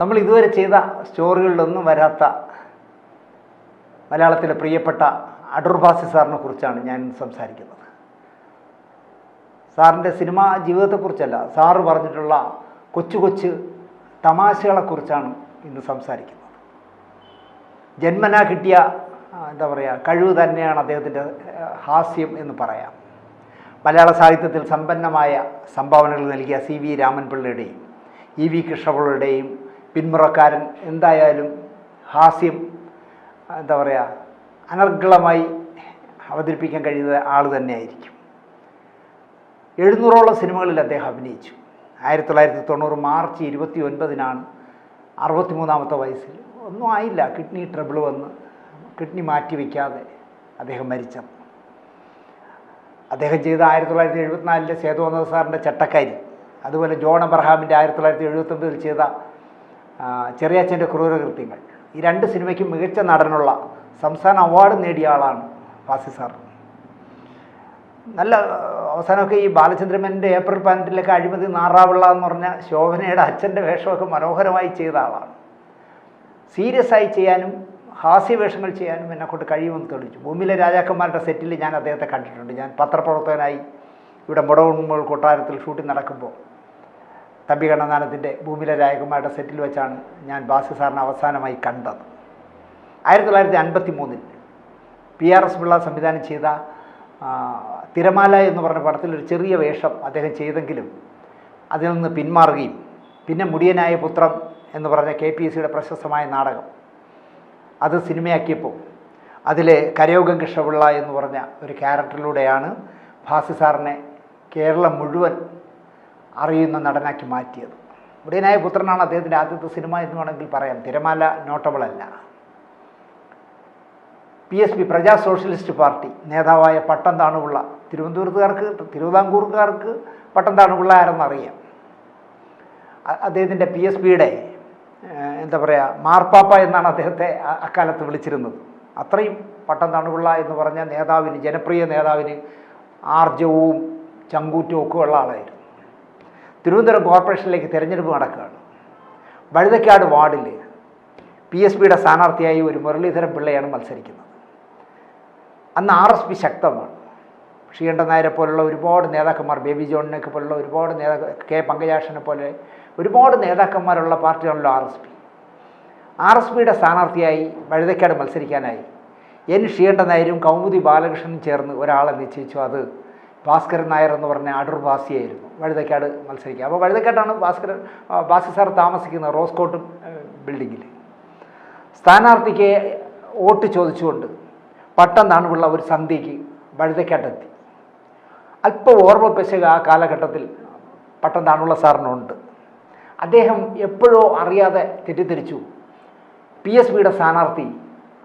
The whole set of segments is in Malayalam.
നമ്മൾ ഇതുവരെ ചെയ്ത സ്റ്റോറികളിലൊന്നും വരാത്ത മലയാളത്തിലെ പ്രിയപ്പെട്ട അടൂർ ഭാസി സാറിനെ കുറിച്ചാണ് ഞാൻ സംസാരിക്കുന്നത്. സാറിന്റെ സിനിമാ ജീവിതത്തെക്കുറിച്ചല്ല സാറ് പറഞ്ഞിട്ടുള്ള കൊച്ചു കൊച്ചു തമാശകളെക്കുറിച്ചാണ് ഇന്ന് സംസാരിക്കുന്നത്. ജന്മനാ കിട്ടിയ എന്താ പറയുക കഴിവ് തന്നെയാണ് അദ്ദേഹത്തിന്റെ ഹാസ്യം എന്ന് പറയാം. മലയാള സാഹിത്യത്തിൽ സമ്പന്നമായ സംഭാവനകൾ നൽകിയ സി വി രാമൻപിള്ളയുടെയും ഇ വി കൃഷ്ണപിള്ളയുടെയും പിന്മുറക്കാരൻ എന്തായാലും ഹാസ്യം എന്താ പറയുക അനർഗളമായി അവതരിപ്പിക്കാൻ കഴിയുന്ന ആൾ തന്നെയായിരിക്കും. എഴുന്നൂറോളം സിനിമകളിൽ അദ്ദേഹം അഭിനയിച്ചു. ആയിരത്തി തൊള്ളായിരത്തി തൊണ്ണൂറ് മാർച്ച് ഇരുപത്തി ഒൻപതിനാണ് അറുപത്തിമൂന്നാമത്തെ വയസ്സിൽ. ഒന്നും ആയില്ല കിഡ്നി ട്രബിൾ വന്ന് കിഡ്നി മാറ്റി വയ്ക്കാതെ അദ്ദേഹം മരിച്ചത്. അദ്ദേഹം ചെയ്ത ആയിരത്തി തൊള്ളായിരത്തി എഴുപത്തിനാലിലെ സേതുവന്ദ സാറിന്റെ ചട്ടക്കാരി അതുപോലെ ജോൺ അബ്രഹാമിന്റെ ആയിരത്തി തൊള്ളായിരത്തി എഴുപത്തൊമ്പതിൽ ചെയ്ത ചെറിയച്ഛന്റെ ക്രൂരകൃത്യങ്ങൾ. ഈ രണ്ട് സിനിമയ്ക്കും മികച്ച നടനുള്ള സംസ്ഥാന അവാർഡ് നേടിയ ആളാണ് ഫാസി സാർ. നല്ല അവസാനമൊക്കെ ഈ ബാലചന്ദ്രമേനന്റെ ഏപ്രിൽ പതിനെട്ടിലൊക്കെ അഴിമതി നാറാവിള്ള എന്ന് പറഞ്ഞ ശോഭനയുടെ അച്ഛന്റെ വേഷമൊക്കെ മനോഹരമായി ചെയ്ത ആളാണ്. സീരിയസ് ആയി ചെയ്യാനും ഹാസ്യവേഷങ്ങൾ ചെയ്യാനും എന്നെക്കൊണ്ട് കഴിയുമെന്ന് തെളിയിച്ചു. ഭൂമിയിലെ രാജാക്കന്മാരുടെ സെറ്റിൽ ഞാൻ അദ്ദേഹത്തെ കണ്ടിട്ടുണ്ട്. ഞാൻ പത്രപ്രവർത്തകനായി ഇവിടെ മുടവുമ്പോൾ കൊട്ടാരത്തിൽ ഷൂട്ടിംഗ് നടക്കുമ്പോൾ തമ്പി കണ്ണനാനത്തിന്റെ ഭൂമിയിലെ രാജകുമാരുടെ സെറ്റിൽ വെച്ചാണ് ഞാൻ ബാസു സാറിനെ അവസാനമായി കണ്ടത്. ആയിരത്തി തൊള്ളായിരത്തി അൻപത്തി മൂന്നിൽ പി ആർ എസ് പിള്ള സംവിധാനം ചെയ്ത തിരമാല എന്ന് പറഞ്ഞ പടത്തിൽ ഒരു ചെറിയ വേഷം അദ്ദേഹം ചെയ്തെങ്കിലും അതിൽ നിന്ന് പിന്മാറുകയും പിന്നെ മുടിയനായ പുത്രം എന്ന് പറഞ്ഞ കെ പി എസ് സിയുടെ പ്രശസ്തമായ നാടകം. അത് സിനിമയാക്കിയപ്പോൾ അതിൽ കരയോഗം കൃഷ്ണപിള്ള എന്ന് പറഞ്ഞ ഒരു ക്യാരക്ടറിലൂടെയാണ് ഭാസി സാറിനെ കേരളം മുഴുവൻ അറിയുന്ന നടനാക്കി മാറ്റിയത്. ഉടയനായ പുത്രനാണ് അദ്ദേഹത്തിന്റെ ആദ്യത്തെ സിനിമ എന്ന് വേണമെങ്കിൽ പറയാം. തിരമാല നോട്ടബിളല്ല. P S P Praja socialist party നേതാവായ പട്ടം താണുപിള്ള തിരുവനന്തപുരത്തുകാർക്ക് തിരുവിതാംകൂറുകാർക്ക് പട്ടം താണുപിള്ള ആരെന്നറിയാം അദ്ദേഹത്തിന്റെ പി എസ് പിയുടെ എന്താ പറയുക മാർപ്പാപ്പ എന്നാണ് അദ്ദേഹത്തെ അക്കാലത്ത് വിളിച്ചിരുന്നത്. അത്രയും പട്ടം തണുപിള്ള എന്ന് പറഞ്ഞ നേതാവിന് ജനപ്രിയ നേതാവിന് ആർജവും ചങ്കൂറ്റവും ഒക്കെ ഉള്ള ആളായിരുന്നു. തിരുവനന്തപുരം കോർപ്പറേഷനിലേക്ക് തിരഞ്ഞെടുപ്പ് നടക്കുകയാണ്. വഴുതക്കാട് വാർഡിൽ പി എസ് പിയുടെ സ്ഥാനാർത്ഥിയായി ഒരു മുരളീധരൻ പിള്ളയാണ് മത്സരിക്കുന്നത്. അന്ന് ആർ എസ് പി ശക്തമാണ്. ശ്രീകണ്ഠൻ നായരെ പോലുള്ള ഒരുപാട് നേതാക്കന്മാർ ബേബി ജോണിനൊക്കെ പോലുള്ള ഒരുപാട് നേതാക്കൾ കെ പങ്കജാക്ഷനെ പോലെ ഒരുപാട് നേതാക്കന്മാരുള്ള പാർട്ടിയാണല്ലോ R S P. R S പിയുടെ സ്ഥാനാർത്ഥിയായി വഴുതക്കാട് മത്സരിക്കാനായി എൻ ശ്രീകണ്ഠൻ നായരും കൗമുദി ബാലകൃഷ്ണനും ചേർന്ന് ഒരാളെ നിശ്ചയിച്ചു. അത് ഭാസ്കരൻ നായർ എന്ന് പറഞ്ഞ അടൂർ ബാസിയായിരുന്നു വഴുതക്കാട് മത്സരിക്കുക. അപ്പോൾ വഴുതക്കാട്ടാണ് ഭാസ്കരൻ ഭാസ്കർ സാർ താമസിക്കുന്നത് റോസ് കോട്ടും ബിൽഡിങ്ങിൽ സ്ഥാനാർത്ഥിക്ക് വോട്ട് ചോദിച്ചുകൊണ്ട് പട്ടം താണുള്ള ഒരു സന്ധ്യയ്ക്ക് വഴുതക്കാട്ടെത്തി. അല്പം ഓർമ്മ പെശക ആ കാലഘട്ടത്തിൽ പട്ടം താണുള്ള സാറിനുണ്ട്. അദ്ദേഹം എപ്പോഴോ അറിയാതെ തെറ്റിദ്ധരിച്ചു. പി. എസ്. പിയുടെ സ്ഥാനാർത്ഥി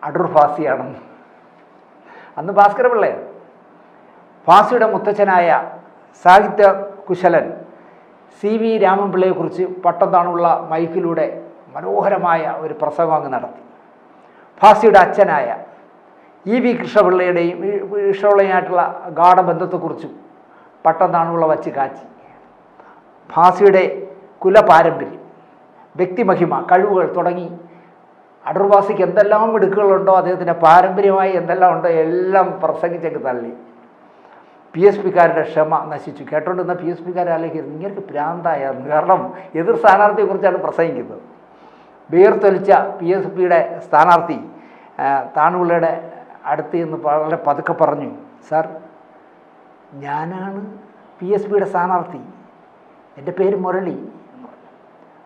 അടൂർ ഫാസിയാണെന്ന് അന്ന് ഭാസ്കര പിള്ളയാണ് ഫാസിയുടെ മുത്തച്ഛനായ സാഹിത്യ കുശലൻ സി വി രാമൻപിള്ളയെക്കുറിച്ച് പട്ടത്താണുള്ള മൈക്കിലൂടെ മനോഹരമായ ഒരു പ്രസംഗം അങ്ങ് നടത്തി. ഫാസിയുടെ അച്ഛനായ ഇ വി കൃഷ്ണപിള്ളയുടെയും ഈ കൃഷ്ണപിള്ളയുമായിട്ടുള്ള ഗാഠബന്ധത്തെക്കുറിച്ചും പട്ടം താണുള്ള വച്ച് കാച്ചി. ഫാസിയുടെ കുലപാരമ്പര്യം വ്യക്തിമഹിമ കഴിവുകൾ തുടങ്ങി അടൂർവാസിക്ക് എന്തെല്ലാം മിടുക്കുകളുണ്ടോ അദ്ദേഹത്തിന്റെ പാരമ്പര്യമായി എന്തെല്ലാം ഉണ്ടോ എല്ലാം പ്രസംഗിച്ചൊക്കെ തള്ളി. പി എസ് പിക്കാരുടെ ക്ഷമ നശിച്ചു. കേട്ടോണ്ടിരുന്ന പി എസ് പിക്കാരെ ആലോചിക്കുന്നു ഇങ്ങനെ പ്രാന്തായിരുന്നു കാരണം എതിർ സ്ഥാനാർത്ഥിയെക്കുറിച്ചാണ് പ്രസംഗിക്കുന്നത്. വേർത്തൊലിച്ച പി എസ് പിയുടെ സ്ഥാനാർത്ഥി താണുപിള്ളയുടെ അടുത്ത് നിന്ന് വളരെ പതുക്കെ പറഞ്ഞു സാർ ഞാനാണ് പി എസ് പിയുടെ സ്ഥാനാർത്ഥി. എന്റെ പേര് മുരളി.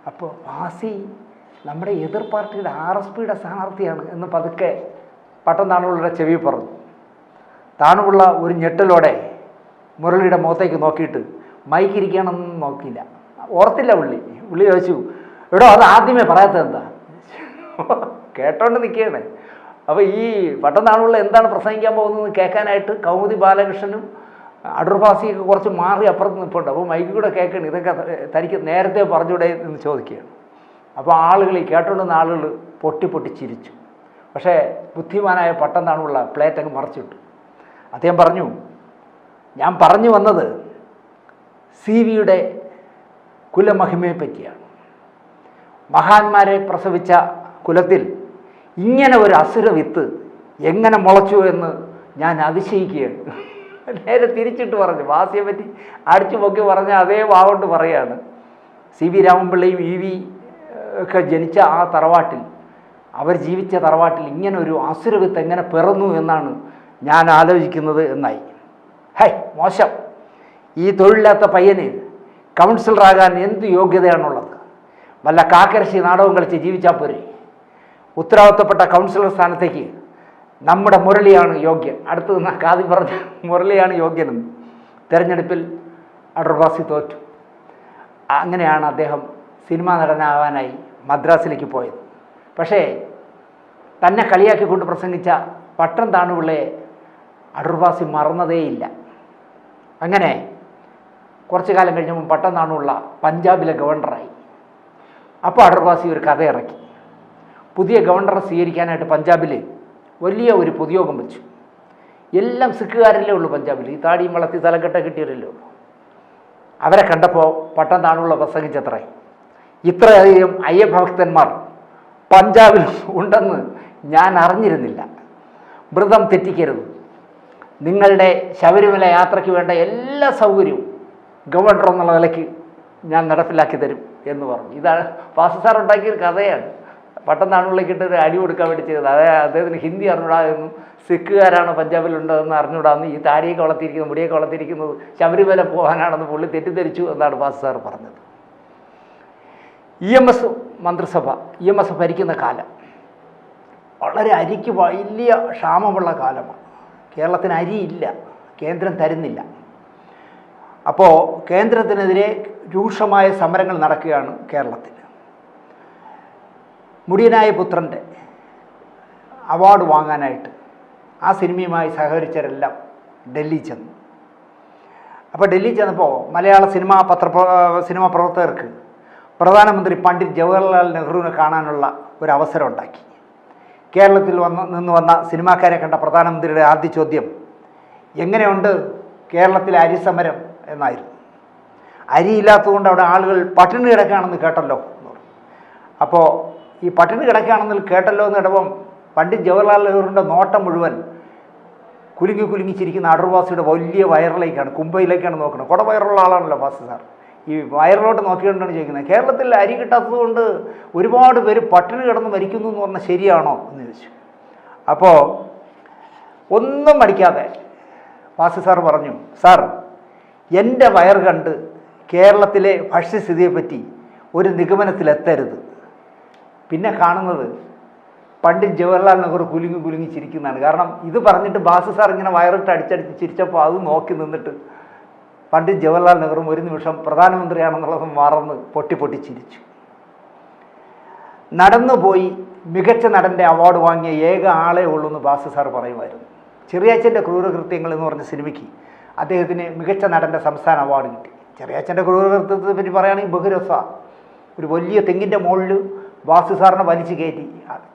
അപ്പോൾ വാസി നമ്മുടെ എതിർ പാർട്ടിയുടെ ആർ എസ് പിയുടെ സ്ഥാനാർത്ഥിയാണ് എന്ന് പതുക്കെ പട്ടം താണുപിള്ളയുടെ ചെവി പറഞ്ഞു. താണുപിള്ള ഒരു ഞെട്ടലോടെ മുരളിയുടെ മുഖത്തേക്ക് നോക്കിയിട്ട് മൈക്ക് ഇരിക്കണമെന്ന് നോക്കിയില്ല. ഓർത്തില്ല പുള്ളി. പുള്ളി ചോദിച്ചു എടോ അത് ആദ്യമേ പറയാത്തത് എന്താ? കേട്ടോണ്ട് നിൽക്കുകയാണ് അപ്പോൾ ഈ പട്ടം എന്താണ് പ്രസംഗിക്കാൻ പോകുന്നത് കേൾക്കാനായിട്ട് കൗമുദി ബാലകൃഷ്ണനും അടൂർഭാസിയൊക്കെ കുറച്ച് മാറി അപ്പുറത്ത് നിൽപ്പുണ്ട് അപ്പോൾ മൈക്ക് കൂടെ കേൾക്കണം ഇതൊക്കെ തനിക്ക് നേരത്തെ പറഞ്ഞൂടെ എന്ന് ചോദിക്കുകയാണ്. അപ്പോൾ ആളുകൾ ഈ കേട്ടോണ്ടുന്ന ആളുകൾ പൊട്ടി പൊട്ടി ചിരിച്ചു. പക്ഷേ ബുദ്ധിമാനായ പട്ടം പ്ലേറ്റങ്ങ് പ്ലേറ്റ് അങ്ങ് അദ്ദേഹം പറഞ്ഞു ഞാൻ പറഞ്ഞു വന്നത് സി വിയുടെ കുലമഹിമയെ പറ്റിയാണ് മഹാന്മാരെ പ്രസവിച്ച കുലത്തിൽ ഇങ്ങനെ ഒരു അസുര വിത്ത് എങ്ങനെ മുളച്ചു എന്ന് ഞാൻ അതിശയിക്കുകയാണ്. നേരെ തിരിച്ചിട്ട് പറഞ്ഞു വാസിയെ പറ്റി അടിച്ചു പൊക്കി പറഞ്ഞ അതേ വാവുകൊണ്ട് പറയാണ്. സി വി രാമൻപിള്ളയും ഇ വി ഒക്കെ ജനിച്ച ആ തറവാട്ടിൽ അവർ ജീവിച്ച തറവാട്ടിൽ ഇങ്ങനെ ഒരു അസുരവിത്ത് എങ്ങനെ പിറന്നു എന്നാണ് ഞാൻ ആലോചിക്കുന്നത് എന്നായി. ഹൈ മോശം. ഈ തൊഴിലില്ലാത്ത പയ്യന് കൗൺസിലറാകാൻ എന്ത് യോഗ്യതയാണുള്ളത്? വല്ല കാക്കരശി നാടകം കളിച്ച് ജീവിച്ചാൽ പോരെ? ഉത്തരവാദിത്തപ്പെട്ട കൗൺസിലർ സ്ഥാനത്തേക്ക് നമ്മുടെ മുരളിയാണ് യോഗ്യൻ. അടുത്ത് നിന്ന് കാതി പറഞ്ഞ മുരളിയാണ് യോഗ്യനെന്ന് തിരഞ്ഞെടുപ്പിൽ അടർവാസി തോറ്റു. അങ്ങനെയാണ് അദ്ദേഹം സിനിമാ നടനാവാനായി മദ്രാസിലേക്ക് പോയത്. പക്ഷേ തന്നെ കളിയാക്കിക്കൊണ്ട് പ്രസംഗിച്ച പട്ടം താണുപിള്ളയെ അടർവാസി മറന്നതേയില്ല. അങ്ങനെ കുറച്ചു കാലം കഴിഞ്ഞപ്പോൾ പട്ടനാണുള്ള പഞ്ചാബിലെ ഗവർണറായി. അപ്പോൾ അടർവാസി ഒരു കഥ ഇറക്കി. പുതിയ ഗവർണറെ സ്വീകരിക്കാനായിട്ട് പഞ്ചാബിൽ വലിയ ഒരു പൊതുയോഗം വെച്ചു. എല്ലാം സിഖുകാരല്ലേ ഉള്ളൂ പഞ്ചാബിൽ ഈ താടിയും വളർത്തി തലക്കെട്ട കിട്ടിയവരല്ലേ ഉള്ളൂ. അവരെ കണ്ടപ്പോൾ പട്ടം താണുള്ള പ്രസംഗിച്ചത്രേ ഇത്രയധികം അയ്യഭക്തന്മാർ പഞ്ചാബിൽ ഉണ്ടെന്ന് ഞാൻ അറിഞ്ഞിരുന്നില്ല. വ്രതം തെറ്റിക്കരുത്. നിങ്ങളുടെ ശബരിമല യാത്രയ്ക്ക് വേണ്ട എല്ലാ സൗകര്യവും ഗവർണർ എന്നുള്ള നിലയ്ക്ക് ഞാൻ നടപ്പിലാക്കി തരും എന്ന് പറഞ്ഞു. ഇതാണ് വാസു സാർ ഉണ്ടാക്കിയൊരു കഥയാണ്. പട്ടം താണുള്ളിക്കിട്ട് ഒരു അടി കൊടുക്കാൻ വേണ്ടി ചെയ്തത്. അതായത് അദ്ദേഹത്തിന് ഹിന്ദി അറിഞ്ഞൂടാ എന്നും സിഖുകാരാണ് പഞ്ചാബിലുണ്ടെന്ന് അറിഞ്ഞൂടാന്ന് ഈ താടിയൊക്കെ വളർത്തിയിരിക്കുന്നത് മുടിയൊക്കെ വളർത്തിയിരിക്കുന്നത് ശബരിമല പോകാനാണെന്ന് പുള്ളി തെറ്റിദ്ധരിച്ചു എന്നാണ് വാസു സാർ പറഞ്ഞത്. ഇ എം എസ് മന്ത്രിസഭ ഇ എം എസ് ഭരിക്കുന്ന കാലം വളരെ അരിക്ക് വലിയ ക്ഷാമമുള്ള കാലമാണ്. കേരളത്തിന് അരിയില്ല കേന്ദ്രം തരുന്നില്ല. അപ്പോൾ കേന്ദ്രത്തിനെതിരെ രൂക്ഷമായ സമരങ്ങൾ നടക്കുകയാണ് കേരളത്തിൽ. മുടിയനായ പുത്രന്റെ അവാർഡ് വാങ്ങാനായിട്ട് ആ സിനിമയുമായി സഹകരിച്ചവരെല്ലാം ഡൽഹി ചെന്നു. അപ്പോൾ ഡൽഹി ചെന്നപ്പോൾ മലയാള സിനിമാ പത്ര സിനിമാ പ്രവർത്തകർക്ക് പ്രധാനമന്ത്രി പണ്ഡിറ്റ് ജവഹർലാൽ നെഹ്റുവിനെ കാണാനുള്ള ഒരു അവസരം ഉണ്ടാക്കി. കേരളത്തിൽ വന്ന് നിന്ന് വന്ന സിനിമാക്കാരെ കണ്ട പ്രധാനമന്ത്രിയുടെ ആദ്യ ചോദ്യം എങ്ങനെയുണ്ട് കേരളത്തിലെ അരിസമരം എന്നായിരുന്നു. അരിയില്ലാത്തതുകൊണ്ട് അവിടെ ആളുകൾ പട്ടിണി കിടക്കുകയാണെന്ന് കേട്ടല്ലോ എന്ന് പറഞ്ഞു. അപ്പോൾ ഈ പട്ടിണി കിടക്കുകയാണെന്ന് കേട്ടല്ലോ എന്ന് ഇടവം പണ്ഡിറ്റ് ജവഹർലാൽ നെഹ്റുവിന്റെ നോട്ടം മുഴുവൻ കുലുങ്ങി കുലുങ്ങിച്ചിരിക്കുന്ന അടർവാസിയുടെ വലിയ വയറിലേക്കാണ് കുമ്പയിലേക്കാണ് നോക്കുന്നത്. കുട വയറുള്ള ആളാണല്ലോ വാസു സാർ ഈ വയറിലോട്ട് നോക്കിക്കൊണ്ടാണ് ചോദിക്കുന്നത്. കേരളത്തിൽ അരി കിട്ടാത്തത് കൊണ്ട് ഒരുപാട് പേര് പട്ടിണി കിടന്ന് മരിക്കുന്നു എന്ന് പറഞ്ഞാൽ ശരിയാണോ എന്ന് ചോദിച്ചു. അപ്പോൾ ഒന്നും മടിക്കാതെ വാസു സാർ പറഞ്ഞു സാർ എന്റെ വയർ കണ്ട് കേരളത്തിലെ ഭക്ഷ്യസ്ഥിതിയെപ്പറ്റി ഒരു നിഗമനത്തിലെത്തരുത്. പിന്നെ കാണുന്നത് പണ്ഡിറ്റ് ജവഹർലാൽ നെഹ്റു കുലുങ്ങി കുലുങ്ങി ചിരിക്കുന്നതാണ്. കാരണം ഇത് പറഞ്ഞിട്ട് ബാസു സാർ ഇങ്ങനെ വയറിട്ട് അടിച്ചടിച്ച് ചിരിച്ചപ്പോൾ അത് നോക്കി നിന്നിട്ട് പണ്ഡിറ്റ് ജവഹർലാൽ നെഹ്റു ഒരു നിമിഷം പ്രധാനമന്ത്രിയാണെന്നുള്ളത് മറന്ന് പൊട്ടി പൊട്ടി ചിരിച്ചു. നടന്നുപോയി മികച്ച നടന്റെ അവാർഡ് വാങ്ങിയ ഏക ആളെ ഉള്ളൂ എന്ന് ബാസു സാർ പറയുമായിരുന്നു. ചെറിയാച്ചന്റെ ക്രൂരകൃത്യങ്ങൾ എന്ന് പറഞ്ഞ സിനിമയ്ക്ക് അദ്ദേഹത്തിന് മികച്ച നടന്റെ സംസ്ഥാന അവാർഡ് കിട്ടി. ചെറിയാച്ചന്റെ ക്രൂരകൃത്യത്തെ പറ്റി പറയുകയാണെങ്കിൽ ബഹുരസ. ഒരു വലിയ തെങ്ങിന്റെ മുകളിൽ വാസു സാറിനെ വലിച്ചു കയറ്റി.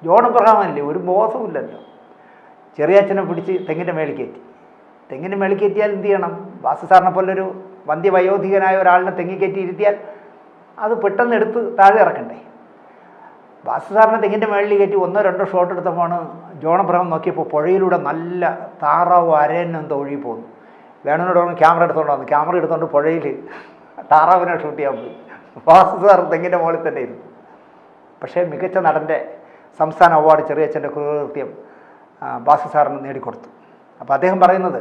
ജോൺ അബ്രഹാമല്ലേ ഒരു ബോധമില്ലല്ലോ ചെറിയാച്ചനെ പിടിച്ച് തെങ്ങിന്റെ മേളിൽ കയറ്റി. തെങ്ങിന്റെ മേളിൽ കയറ്റിയാൽ എന്ത് ചെയ്യണം? വാസു സാറിനെ പോലൊരു വന്ധ്യവയോധികനായ ഒരാളിനെ തെങ്ങി കയറ്റി അത് പെട്ടെന്ന് എടുത്ത് താഴെ ഇറക്കണ്ടേ? വാസു സാറിനെ തെങ്ങിന്റെ മേളിൽ കയറ്റി ഒന്നോ രണ്ടോ ഷോട്ട് എടുത്തപ്പോഴാണ് ജോൺ അബ്രഹാം നോക്കിയപ്പോൾ പുഴയിലൂടെ നല്ല താറാവ് അരയനും എന്തോ ഒഴുകി പോകുന്നു വേണനോട് പറഞ്ഞു ക്യാമറ എടുത്തോണ്ട് വന്നു ക്യാമറ എടുത്തോണ്ട് പുഴയിൽ താറാവിനെ ഷൂട്ട് ചെയ്യാൻ പോയി. വാസു സാർ തെങ്ങിന്റെ മുകളിൽ തന്നെ ഇരുന്നു. പക്ഷേ മികച്ച നടന്റെ സംസ്ഥാന അവാർഡ് ചെറിയച്ഛന്റെ കൃത്യം വാസുസാറിന് നേടിക്കൊടുത്തു. അപ്പോൾ അദ്ദേഹം പറയുന്നത്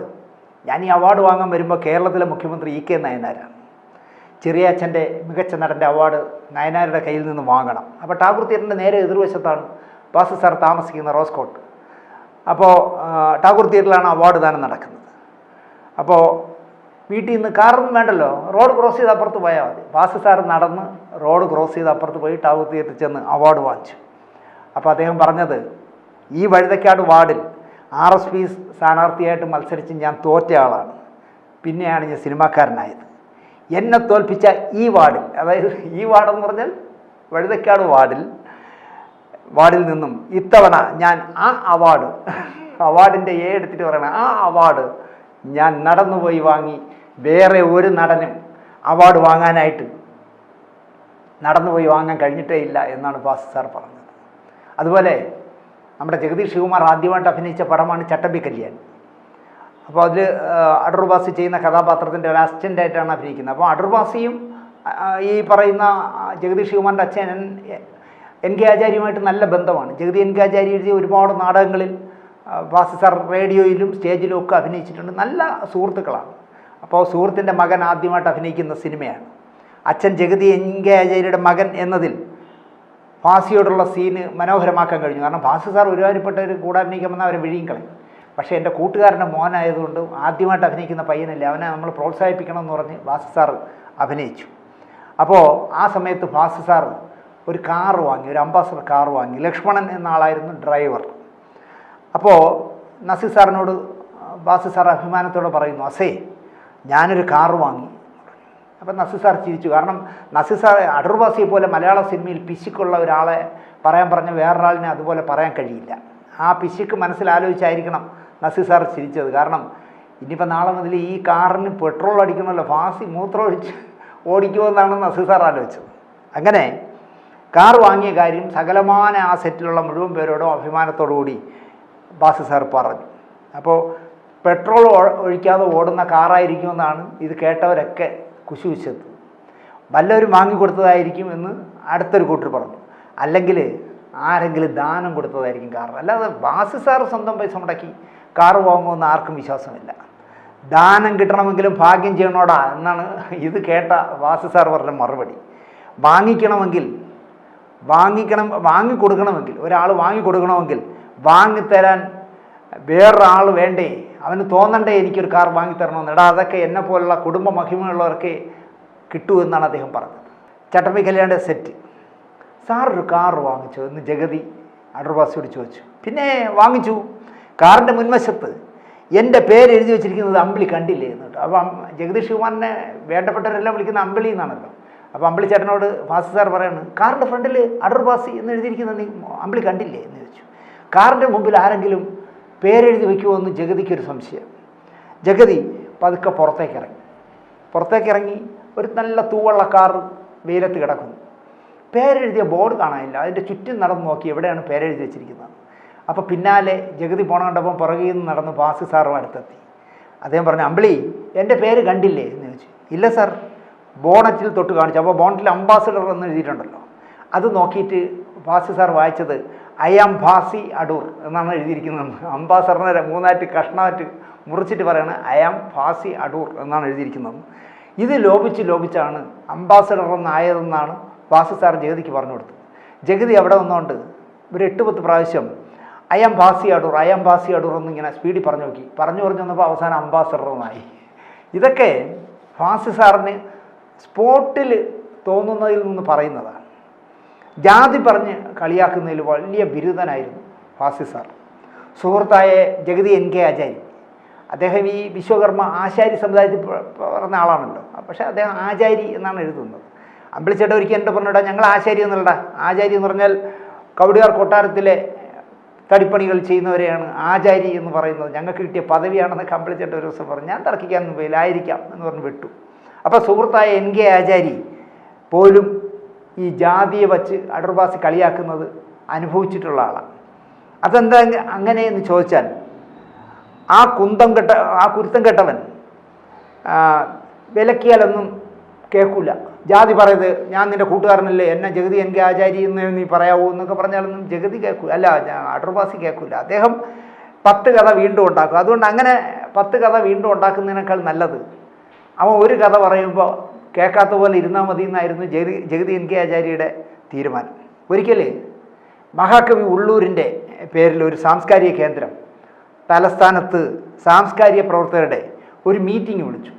ഞാൻ ഈ അവാർഡ് വാങ്ങാൻ വരുമ്പോൾ കേരളത്തിലെ മുഖ്യമന്ത്രി ഇ കെ നയനാരാണ്. ചെറിയ അച്ഛന്റെ മികച്ച നടന്റെ അവാർഡ് നയനാരുടെ കയ്യിൽ നിന്ന് വാങ്ങണം. അപ്പോൾ ടാഗൂർ തിയേറ്ററിന്റെ നേരെ എതിർവശത്താണ് ബാസ് സാർ താമസിക്കുന്ന റോസ് കോട്ട് അപ്പോൾ ടാഗൂർ തിയേറ്ററിലാണ് അവാർഡ് ദാനം നടക്കുന്നത്. അപ്പോൾ വീട്ടിൽ നിന്ന് കാറൊന്നും വേണ്ടല്ലോ റോഡ് ക്രോസ് ചെയ്ത് അപ്പുറത്ത് പോയാൽ മതി. ബാസ് സാർ നടന്ന് റോഡ് ക്രോസ് ചെയ്ത് അപ്പുറത്ത് പോയി ടാഗൂർ തിയേറ്ററിൽ ചെന്ന് അവാർഡ് വാങ്ങിച്ചു. അപ്പോൾ അദ്ദേഹം പറഞ്ഞത് ഈ വഴുതക്കാട് വാർഡിൽ ആർ എസ് പി സ്ഥാനാർത്ഥിയായിട്ട് മത്സരിച്ച് ഞാൻ തോറ്റ ആളാണ്. പിന്നെയാണ് ഞാൻ സിനിമാക്കാരനായത്. എന്നെ തോൽപ്പിച്ച ഈ വാർഡിൽ അതായത് ഈ വാർഡെന്ന് പറഞ്ഞാൽ വഴുതക്കാട് വാർഡിൽ വാർഡിൽ നിന്നും ഇത്തവണ ഞാൻ ആ അവാർഡ് അവാർഡിന്റെ എ എടുത്തിട്ട് പറയണം ആ അവാർഡ് ഞാൻ നടന്നുപോയി വാങ്ങി വേറെ ഒരു നടനും അവാർഡ് വാങ്ങാനായിട്ട് നടന്നുപോയി വാങ്ങാൻ കഴിഞ്ഞിട്ടേ ഇല്ല എന്നാണ് ബാസി സാർ പറഞ്ഞത്. അതുപോലെ നമ്മുടെ ജഗതി ശിവകുമാർ ആദ്യമായിട്ട് അഭിനയിച്ച പടമാണ് ചട്ടമ്പി കല്യാൺ. അപ്പോൾ അതിൽ അടൂർവാസി ചെയ്യുന്ന കഥാപാത്രത്തിന്റെ ഒരു അസിസ്റ്റന്റായിട്ടാണ് അഭിനയിക്കുന്നത്. അപ്പോൾ അടൂർവാസിയും ഈ പറയുന്ന ജഗതി ശിവകുമാറിന്റെ അച്ഛൻ എൻ- കെ ആചാര്യയുമായിട്ട് നല്ല ബന്ധമാണ്. ജഗതി എൻ കെ ആചാര്യ എഴുതിയ ഒരുപാട് നാടകങ്ങളിൽ വാസി സാർ റേഡിയോയിലും സ്റ്റേജിലും ഒക്കെ അഭിനയിച്ചിട്ടുണ്ട്. നല്ല സുഹൃത്തുക്കളാണ്. അപ്പോൾ സുഹൃത്തിന്റെ മകൻ ആദ്യമായിട്ട് അഭിനയിക്കുന്ന സിനിമയാണ്. അച്ഛൻ ജഗതി എൻ കെ ആചാര്യയുടെ മകൻ എന്നതിൽ ഫാസിയോടുള്ള സീന് മനോഹരമാക്കാൻ കഴിഞ്ഞു. കാരണം ഫാസി സാർ ഒരുമാതിരിപ്പെട്ടവർ കൂടെ അഭിനയിക്കാൻ വന്നാൽ അവരെ വിഴിയും കളയും. പക്ഷേ എന്റെ കൂട്ടുകാരന്റെ മോനായതുകൊണ്ട് ആദ്യമായിട്ട് അഭിനയിക്കുന്ന പയ്യനല്ലേ അവനെ നമ്മൾ പ്രോത്സാഹിപ്പിക്കണം എന്ന് പറഞ്ഞ് ഫാസി സാർ അഭിനയിച്ചു. അപ്പോൾ ആ സമയത്ത് ഫാസി സാർ ഒരു കാർ വാങ്ങി ഒരു അംബാസഡർ കാർ വാങ്ങി. ലക്ഷ്മണൻ എന്ന ആളായിരുന്നു ഡ്രൈവർ അപ്പോൾ നസീർ സാറിനോട് ബാസി സാർ അഭിമാനത്തോടെ പറയുന്നു അസേ ഞാനൊരു കാർ വാങ്ങി. അപ്പം നസീർ സാർ ചിരിച്ചു. കാരണം നസീർ സാർ അടൂർവാസിയെ പോലെ മലയാള സിനിമയിൽ പിശുക്കുള്ള ഒരാളെ പറയാൻ പറഞ്ഞ വേറൊരാളിനെ അതുപോലെ പറയാൻ കഴിയില്ല. ആ പിശുക്ക് മനസ്സിലാലോചിച്ചായിരിക്കണം നസീർ സാർ ചിരിച്ചത്. കാരണം ഇനിയിപ്പോൾ നാളെ മുതൽ ഈ കാറിന് പെട്രോൾ അടിക്കണമല്ലോ ഫാസി മൂത്രം ഒഴിച്ച് ഓടിക്കുമെന്നാണ് നസീർ സാർ ആലോചിച്ചത്. അങ്ങനെ കാർ വാങ്ങിയ കാര്യം സകലമാന ആ സെറ്റിലുള്ള മുഴുവൻ പേരോടും അഭിമാനത്തോടു കൂടി ബാസി സാർ പറഞ്ഞു. അപ്പോൾ പെട്രോൾ ഒഴിക്കാതെ ഓടുന്ന കാറായിരിക്കുമെന്നാണ് ഇത് കേട്ടവരൊക്കെ കുശുവിശത് വല്ലവരും വാങ്ങിക്കൊടുത്തതായിരിക്കും എന്ന് അടുത്തൊരു കൂട്ടർ പറഞ്ഞു. അല്ലെങ്കിൽ ആരെങ്കിലും ദാനം കൊടുത്തതായിരിക്കും കാർ. അല്ലാതെ ബാസി സാർ സ്വന്തം പൈസ മുടക്കി കാറ് വാങ്ങുമെന്ന് ആർക്കും വിശ്വാസമില്ല. ദാനം കിട്ടണമെങ്കിലും ഭാഗ്യം ചെയ്യണോടാ എന്നാണ് ഇത് കേട്ട ബാസി സാർ പറഞ്ഞ മറുപടി. വാങ്ങിക്കണമെങ്കിൽ വാങ്ങിക്കണം വാങ്ങിക്കൊടുക്കണമെങ്കിൽ ഒരാൾ വാങ്ങിക്കൊടുക്കണമെങ്കിൽ വാങ്ങിത്തരാൻ വേറൊരാൾ വേണ്ടേ അവന് തോന്നണ്ടേ എനിക്കൊരു കാർ വാങ്ങിത്തരണമെന്ന്. എടാ അതൊക്കെ എന്നെ പോലുള്ള കുടുംബ മഹിമയുള്ളവർക്ക് കിട്ടൂ എന്നാണ് അദ്ദേഹം പറഞ്ഞത്. ചട്ടമ്പി കല്യാണിന്റെ സെറ്റ് സാർ ഒരു കാർ വാങ്ങിച്ചു എന്ന് ജഗതി അടർവാസിയോട് ചോദിച്ചു. പിന്നെ വാങ്ങിച്ചു? കാറിന്റെ മുൻവശത്ത് എന്റെ പേര് എഴുതി വെച്ചിരിക്കുന്നത് അമ്പിളി കണ്ടില്ലേ? എന്ന് കേട്ടോ. അപ്പം ജഗദീഷ് കുമാറിനെ വേണ്ടപ്പെട്ടവരെല്ലാം വിളിക്കുന്ന അമ്പിളി എന്നാണല്ലോ അപ്പോൾ അമ്പിളി ചേട്ടനോട് ഫാസി സാർ പറയാണ് കാറിന്റെ ഫ്രണ്ടിൽ അഡർവാസി എന്ന് എഴുതിയിരിക്കുന്നത് നീ അമ്പിളി കണ്ടില്ലേ? എന്ന് ചോദിച്ചു. കാറിന്റെ മുമ്പിൽ ആരെങ്കിലും പേരെഴുതി വയ്ക്കുമോ എന്ന് ജഗതിക്കൊരു സംശയം. ജഗതി പതുക്കെ പുറത്തേക്ക് ഇറങ്ങി പുറത്തേക്ക് ഇറങ്ങി ഒരു നല്ല തൂവള്ള കാർ വെയിലത്ത് കിടക്കുന്നു. പേരെഴുതിയ ബോർഡ് കാണാനില്ല. അതിന്റെ ചുറ്റും നടന്ന് നോക്കി എവിടെയാണ് പേരെഴുതി വെച്ചിരിക്കുന്നത്. അപ്പോൾ പിന്നാലെ ജഗതി പോണ കണ്ടപ്പം പുറകിൽ നിന്ന് നടന്ന് ബാസി സാറും അടുത്തെത്തി. അദ്ദേഹം പറഞ്ഞു അമ്പിളി എന്റെ പേര് കണ്ടില്ലേ? എന്ന് ചോദിച്ചു. ഇല്ല സാർ. ബോണറ്റിൽ തൊട്ട് കാണിച്ചു. അപ്പോൾ ബോണറ്റിൽ അംബാസഡർ എന്ന് എഴുതിയിട്ടുണ്ടല്ലോ. അത് നോക്കിയിട്ട് ബാസി സാർ വായിച്ചത് ഐ ആം ഭാസി അടൂർ എന്നാണ് എഴുതിയിരിക്കുന്നത്. അംബാസറിനെ മൂന്നായിട്ട് കഷ്ണമായിട്ട് മുറിച്ചിട്ട് പറയാണ് ഐ ആം ഭാസി അടൂർ എന്നാണ് എഴുതിയിരിക്കുന്നത്. ഇത് ലോപിച്ച് ലോപിച്ചാണ് അംബാസഡർ എന്നായതെന്നാണ് ഭാസി സാർ ജഗതിക്ക് പറഞ്ഞു കൊടുത്തത്. ജഗതി അവിടെ വന്നുകൊണ്ട് ഒരു എട്ട് പത്ത് പ്രാവശ്യം I am Bhasi Adoor I am Bhasi Adoor എന്നിങ്ങനെ സ്പീഡിൽ പറഞ്ഞു നോക്കി. പറഞ്ഞു പറഞ്ഞു വന്നപ്പോൾ അവസാനം അംബാസഡർ എന്നായി ഇതൊക്കെ ഭാസി സാറിന് സ്പോട്ടിൽ തോന്നുന്നതിൽ നിന്ന് പറയുന്നതാണ്. ജാതി പറഞ്ഞ് കളിയാക്കുന്നതിൽ വലിയ ബിരുദനായിരുന്നു ഫാസി സാർ. സുഹൃത്തായ ജഗതി എൻ കെ ആചാരി. അദ്ദേഹം ഈ വിശ്വകർമ്മ ആശാരി സമുദായത്തിൽ പറഞ്ഞ ആളാണല്ലോ. പക്ഷേ അദ്ദേഹം ആചാരി എന്നാണ് എഴുതുന്നത്. അമ്പിളിച്ചേട്ട ഒരിക്കൽ എന്റെ പറഞ്ഞിടാ ഞങ്ങൾ ആശാരി എന്നുള്ളടാ ആചാരി എന്ന് പറഞ്ഞാൽ കവടിയാർ കൊട്ടാരത്തിലെ തടിപ്പണികൾ ചെയ്യുന്നവരെയാണ് ആചാരി എന്ന് പറയുന്നത്. ഞങ്ങൾക്ക് കിട്ടിയ പദവിയാണെന്ന് കമ്പിളിച്ചേട്ട ഒരു ദിവസം പറഞ്ഞു. ഞാൻ തർക്കിക്കാൻ പോയില്ല എന്ന് പറഞ്ഞ് വിട്ടു. അപ്പോൾ സുഹൃത്തായ എൻ കെ ആചാരി പോലും ഈ ജാതിയെ വച്ച് അടർവാസി കളിയാക്കുന്നത് അനുഭവിച്ചിട്ടുള്ള ആളാണ്. അതെന്താ അങ്ങനെയെന്ന് ചോദിച്ചാൽ ആ കുന്തം കെട്ട ആ കുരുത്തം കെട്ടവൻ വിലക്കിയാലൊന്നും കേൾക്കൂല. ജാതി പറയത് ഞാൻ നിന്റെ കൂട്ടുകാരനല്ലേ എന്നെ ജഗതി എനിക്ക് ആചാരി എന്ന് നീ പറയാവൂ എന്നൊക്കെ പറഞ്ഞാലൊന്നും ജഗതി കേൾക്കൂ അല്ല അടർവാസി കേൾക്കില്ല കേൾക്കൂല. അദ്ദേഹം പത്ത് കഥ വീണ്ടും ഉണ്ടാക്കും. അതുകൊണ്ട് അങ്ങനെ പത്ത് കഥ വീണ്ടും ഉണ്ടാക്കുന്നതിനേക്കാൾ നല്ലത് അവൻ ഒരു കഥ പറയുമ്പോൾ കേൾക്കാത്ത പോലെ ഇരുന്നാൽ മതി എന്നായിരുന്നു ജഗതി ജഗതി എൻ കെ ആചാര്യയുടെ തീരുമാനം. ഒരിക്കലേ മഹാകവി ഉള്ളൂരിന്റെ പേരിൽ ഒരു സാംസ്കാരിക കേന്ദ്രം തലസ്ഥാനത്ത് സാംസ്കാരിക പ്രവർത്തകരുടെ ഒരു മീറ്റിംഗ് വിളിച്ചു.